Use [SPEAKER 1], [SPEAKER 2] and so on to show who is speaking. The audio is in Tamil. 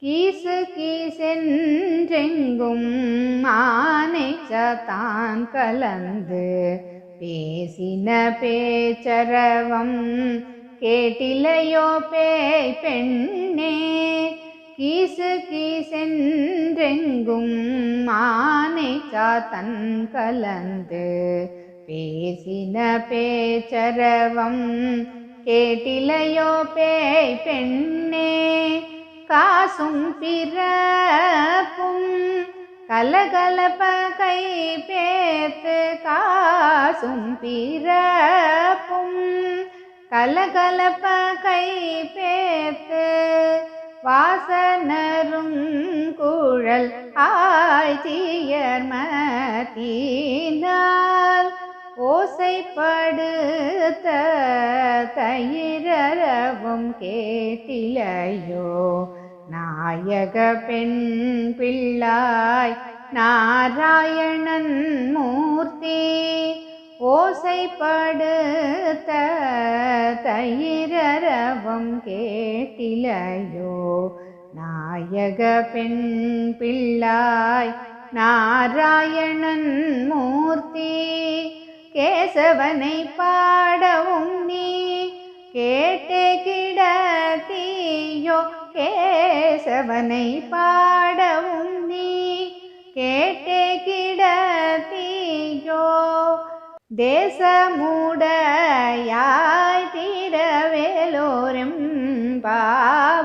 [SPEAKER 1] கீசு கீசென்றெங்கும் மானை சத்தான் கலந்து பேசின பேச்சரவம் கேட்டிலையோ பேய் பெண்ணே. கீசு கீசென்றெங்கும் மானை சாத்தன் கலந்து பேசின பேச்சரவம் கேட்டிலையோ பேய் பெண்ணே. காசும் பிறப்பும் கலகலப்ப கை பேத்து காசும் பிறப்பும் கலகலப்ப கை பேத்து வாசனரும் குழல் ஆய்ச்சியர் மத்தினால் ஓசைப்படுத்த தயிரவும் கேட்டிலையோ? நாயக பெண் பிள்ளாய் நாராயணன் மூர்த்தி ஓசைப்படுத்த தயிரரவம் கேட்டிலையோ? நாயக பெண் பிள்ளாய் நாராயணன் மூர்த்தி கேசவனை பாடவும் நீ കേട്ട് കേശവനൈ പാടവും നീ. കേട്ട് ദേശമൂടയായി തീരവേലോരം പാ